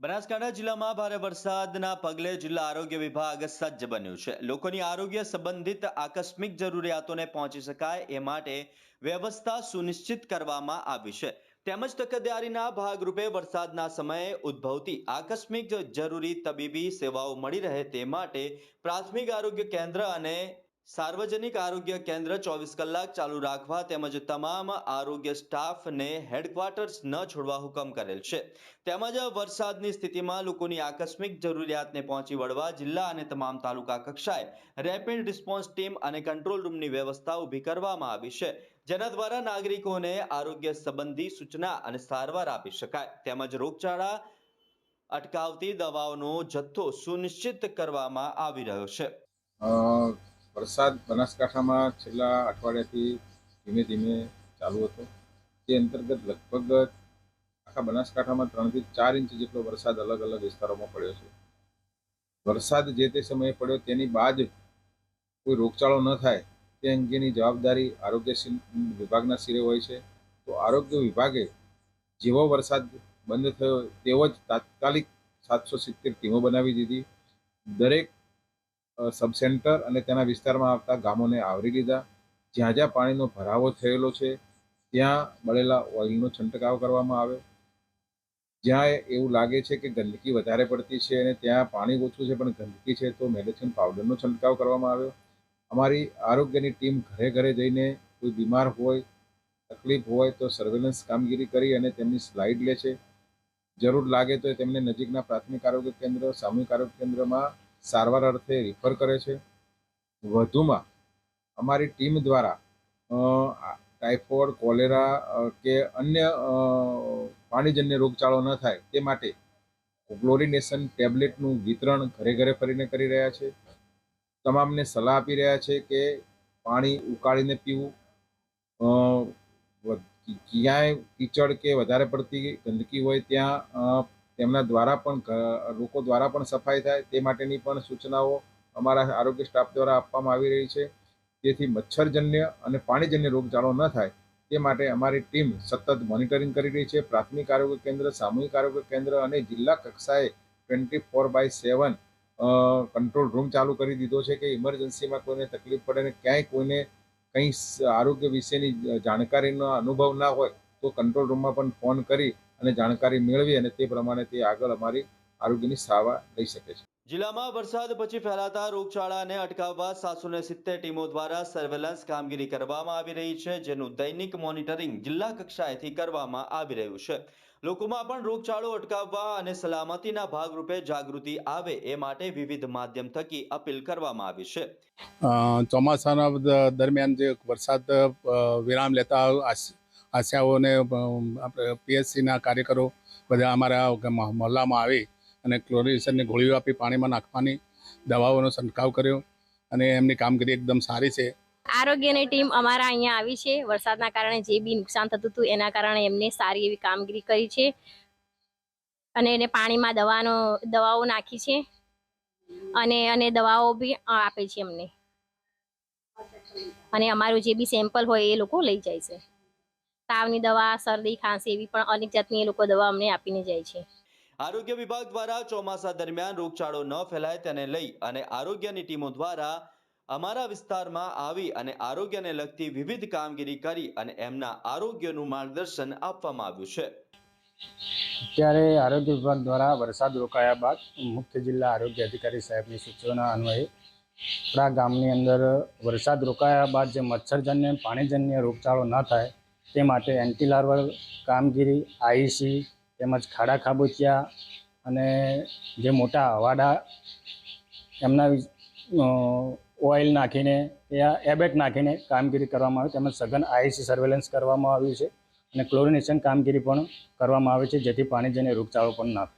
બનાસકાંઠા જિલ્લામાં ભારે વરસાદના પગલે જિલ્લા આરોગ્ય વિભાગ સજ્જ બન્યું છે. લોકોની આરોગ્ય સંબંધિત આકસ્મિક જરૂરિયાતોને પહોંચી શકાય એ માટે વ્યવસ્થા સુનિશ્ચિત કરવામાં આવી છે. તેમજ તકેદારીના ભાગરૂપે વરસાદના સમયે ઉદ્ભવતી આકસ્મિક જરૂરી તબીબી સેવાઓ મળી રહે તે માટે પ્રાથમિક આરોગ્ય કેન્દ્ર અને સાર્વજનિક આરોગ્ય કેન્દ્ર ચોવીસ કલાક ચાલુ રાખવા તેમજ તમામ આરોગ્ય સ્ટાફને હેડક્વાર્ટર્સ ન છોડવા હુકમ કરેલ છે. તેમજ વરસાદની સ્થિતિમાં લોકોની આકસ્મિક જરૂરિયાતને પહોંચી વળવા જિલ્લા અને તમામ તાલુકા કક્ષાએ રેપિડ રિસ્પોન્સ ટીમ અને કંટ્રોલ રૂમની વ્યવસ્થા ઊભી કરવામાં આવી છે. જેના દ્વારા નાગરિકોને આરોગ્ય સંબંધી સૂચના અને સારવાર આપી શકાય. તેમજ રોગચાળા અટકાવતી દવાઓનો જથ્થો સુનિશ્ચિત કરવામાં આવી રહ્યો છે. વરસાદ બનાસકાંઠામાં છેલ્લા અઠવાડિયાથી ધીમે ધીમે ચાલુ હતો. તે અંતર્ગત લગભગ આખા બનાસકાંઠામાં ત્રણથી ચાર ઇંચ જેટલો વરસાદ અલગ અલગ વિસ્તારોમાં પડ્યો છે. વરસાદ જે તે સમયે પડ્યો તેની બાદ કોઈ રોગચાળો ન થાય તે અંગેની જવાબદારી આરોગ્ય વિભાગના સિરે હોય છે. તો આરોગ્ય વિભાગે જેવો વરસાદ બંધ થયો તેવો જ તાત્કાલિક સાતસો સિત્તેર ટીમો બનાવી દીધી. દરેક અ, સબ સેન્ટર અને તેના વિસ્તારમાં આવતા ગામોને આવરી લીધા. જ્યાં જ્યાં પાણીનો ભરાવો થયેલો છે ત્યાં બળેલા ઓઇલનો છંટકાવ કરવામાં આવે જ્યાં એવું લાગે છે કે ગંદકી વધારે પડતી છે અને ત્યાં પાણી ઓછું છે પણ ગંદકી છે તો મેડિસિન પાવડરનો છંટકાવ કરવામાં આવ્યો. અમારી આરોગ્યની ટીમ ઘરે ઘરે જઈને કોઈ બીમાર હોય તકલીફ હોય તો સર્વેલન્સ કામગીરી કરી અને તેમની સ્લાઇડ લે છે. જરૂર લાગે તો તેમને નજીકના પ્રાથમિક આરોગ્ય કેન્દ્ર સામૂહિક આરોગ્ય કેન્દ્રમાં સારવાર અર્થે રિફર કરે છે. વધુમાં અમારી ટીમ દ્વારા ટાઈફોઇડ કોલેરા કે અન્ય પાણીજન્ય રોગચાળો ન થાય તે માટે ક્લોરિનેશન ટેબ્લેટનું વિતરણ ઘરે ઘરે ફરીને કરી રહ્યા છે. તમામને સલાહ આપી રહ્યા છે કે પાણી ઉકાળીને પીવું. ક્યાંય કીચડ કે વધારે પડતી ગંદકી હોય ત્યાં તેમના દ્વારા પણ લોકો દ્વારા પણ સફાઈ થાય, તે માટેની પણ સૂચનાઓ અમારા આરોગ્ય સ્ટાફ દ્વારા આપવામાં આવી રહી છે. જેથી મચ્છરજન્ય અને પાણીજન્ય રોગચાળો ન થાય, તે માટે અમારી ટીમ સતત મોનિટરિંગ કરી રહી છે. પ્રાથમિક આરોગ્ય કેન્દ્ર, સામૂહિક આરોગ્ય કેન્દ્ર અને જિલ્લા કક્ષાએ twenty four by seven control room ચાલુ કરી દીધો છે કે ઇમરજન્સીમાં કોઈને તકલીફ પડે ને ક્યાંય કોઈને કંઈ આરોગ્ય વિશેની જાણકારીનો અનુભવ ના હોય તો કંટ્રોલ રૂમમાં પણ ફોન કરી અને જાણકારી મેળવી અને તે પ્રમાણે તે આગળ અમારી આરોગ્યની સારવાર લઈ શકે છે. જિલ્લામાં વરસાદ પછી ફેલાતા રોગચાળાને અટકાવવા સાતસોને સિત્તેર ટીમો દ્વારા સર્વેલન્સ કામગીરી કરવામાં આવી રહી છે જેનું દૈનિક મોનિટરિંગ જિલ્લા કક્ષાએથી કરવામાં આવી રહ્યું છે. લોકોમાં પણ રોગચાળો અટકાવવા અને સલામતીના ભાગરૂપે જાગૃતિ આવે એ માટે વિવિધ માધ્યમ થકી અપીલ કરવામાં આવી છે. અ, ચોમાસાના દરમિયાન જે વરસાદ વિરામ લેતા આશાઓને આપણે પીએચસીના કાર્યકરો બધા અમારા મહોલ્લામાં આવી અને ક્લોરિનેશનની ગોળીઓ આપી પાણીમાં નાખવાની દવાઓનો છંટકાવ કર્યો અને એમની કામગીરી એકદમ સારી છે. આરોગ્યની ટીમ અમારા અહીંયા આવી છે. વરસાદના કારણે જે બી નુકસાન થતું હતું એના કારણે એમને સારી એવી કામગીરી કરી છે અને એને પાણીમાં દવાનો, દવાઓ નાખી છે અને અને દવાઓ બી આપે છે અમને અને અમારું જે બી સેમ્પલ હોય એ લોકો લઈ જાય છે. તાવની દવા શરદી ખાંસી એવી પણ અનેક જાતની એ લોકો દવા અમને આપીને જાય છે. આરોગ્ય વિભાગ દ્વારા ચોમાસા દરમિયાન રોગચાળો ન ફેલાય તેને લઈ અને આરોગ્યની ટીમો દ્વારા અમારા વિસ્તારમાં આવી અને આરોગ્યને લગતી વિવિધ કામગીરી કરી અને એમના આરોગ્યનું માર્ગદર્શન આપવામાં આવ્યું છે. ત્યારે આરોગ્ય વિભાગ દ્વારા વરસાદ રોકાયા બાદ મુખ્ય જિલ્લા આરોગ્ય અધિકારી સાહેબની સૂચના અન્વયે આપણા ગામની અંદર વરસાદ રોકાયા બાદ જે મચ્છરજન્ય પાણીજન્ય રોગચાળો ન થાય તે માટે એન્ટી લાર્વલ કામગીરી, આઈસી તેમજ ખાડા ખાબોચિયા અને જે મોટા હવાડા એમના ઓઇલ નાખીને યા એબેટ નાખીને કામગીરી કરવામાં આવે, તેમજ સઘન આઈસી સર્વેલન્સ કરવામાં આવ્યું છે અને ક્લોરિનેશન કામગીરી પણ કરવામાં આવે છે, જેથી પાણી જેને રોગચાળો પણ ના થાય.